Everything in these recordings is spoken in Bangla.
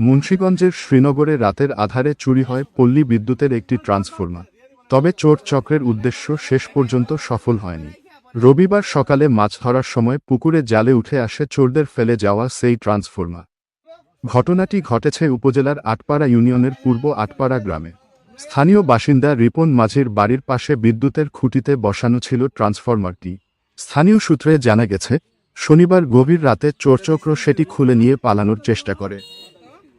মুন্সীগঞ্জের শ্রীনগরে রাতের আধারে চুরি হয় পল্লী বিদ্যুতের একটি ট্রান্সফরমার। তবে চোর চক্রের উদ্দেশ্য শেষ পর্যন্ত সফল হয়নি। রবিবার সকালে মাছ ধরার সময় পুকুরে জালে উঠে আসে চোরদের ফেলে যাওয়া সেই ট্রান্সফরমার। ঘটনাটি ঘটেছে উপজেলার আটপাড়া ইউনিয়নের পূর্ব আটপাড়া গ্রামে। স্থানীয় বাসিন্দা রিপন মাঝির বাড়ির পাশে বিদ্যুতের খুঁটিতে বসানো ছিল ট্রান্সফরমারটি। স্থানীয় সূত্রে জানা গেছে, শনিবার গভীর রাতে চোরচক্র সেটি খুলে নিয়ে পালানোর চেষ্টা করে।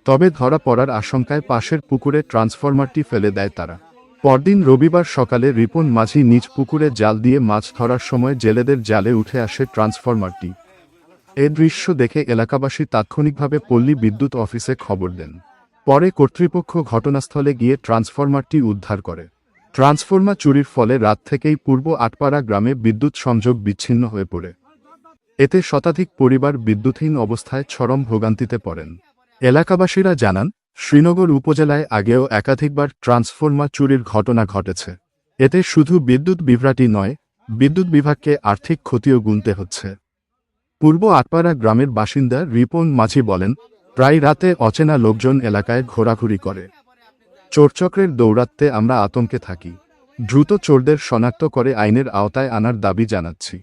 তবে ধরা পড়ার আশঙ্কায় পাশের পুকুরে ট্রান্সফরমারটি ফেলে দেয় তারা। পরদিন রবিবার সকালে রিপন মাঝি নিজ পুকুরে জাল দিয়ে মাছ ধরার সময় জেলেদের জালে উঠে আসে ট্রান্সফরমারটি। এ দৃশ্য দেখে এলাকাবাসী তাৎক্ষণিকভাবে পল্লী বিদ্যুৎ অফিসে খবর দেন। পরে কর্তৃপক্ষ ঘটনাস্থলে গিয়ে ট্রান্সফরমারটি উদ্ধার করে। ট্রান্সফরমার চুরির ফলে রাত থেকেই পূর্ব আটপাড়া গ্রামে বিদ্যুৎ সংযোগ বিচ্ছিন্ন হয়ে পড়ে। এতে শতাধিক পরিবার বিদ্যুৎহীন অবস্থায় চরম ভোগান্তিতে পড়েন। এলাকাবাসীরা জানান, শ্রীনগর উপজেলায় আগেও একাধিকবার ট্রান্সফরমার চুরির ঘটনা ঘটেছে। এতে শুধু বিদ্যুৎ বিভ্রাটি নয়, বিদ্যুৎ বিভাগকে আর্থিক ক্ষতিও গুনতে হচ্ছে। পূর্ব আটপাড়া গ্রামের বাসিন্দা রিপন মাঝি বলেন, প্রায় রাতে অচেনা লোকজন এলাকায় ঘোরাঘুরি করে। চোরচক্রের দৌরাত্মে আমরা আতঙ্কে থাকি। দ্রুত চোরদের শনাক্ত করে আইনের আওতায় আনার দাবি জানাচ্ছি।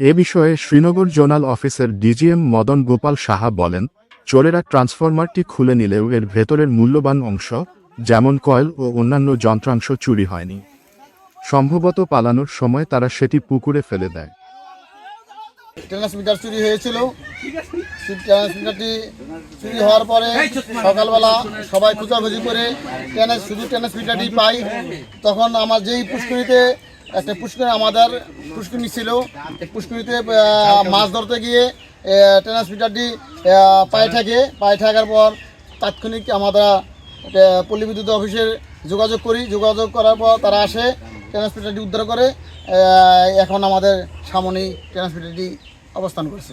এ বিষয়ে শ্রীনগর জোনাল অফিসের ডিজিএম মদন গোপাল সাহা বলেন চোরেরা ট্রান্সফরমারটি খুলে নিলেও এর ভেতরের মূল্যবান অংশ, যেমন কয়েল ও অন্যান্য যন্ত্রাংশ চুরি হয়নি। সম্ভবত পালানোর সময় তারা সেটি পুকুরে ফেলে দেয়। ট্রান্সমিটার চুরি হয়েছিল। ট্রান্সমিটারটি চুরি হওয়ার পরে সকালবেলা সবাই খোঁজাখুঁজি করে ট্রান্স শুধু ট্রান্সমিটারটি পাই। তখন আমার যেই পুষ্করিতে, একটা পুষ্করি আমাদের পুষ্করিণী ছিল, পুষ্করিতে মাছ ধরতে গিয়ে ট্রান্সমিটারটি পায়ে থাকে। পায়ে থাকার পর তাৎক্ষণিক আমরা পল্লী বিদ্যুৎ অফিসের যোগাযোগ করি। যোগাযোগ করার পর তারা আসে, ট্রান্সমিটারটি উদ্ধার করে। এখন আমাদের সামনেই ট্রান্সমিটারটি অবস্থান করছে।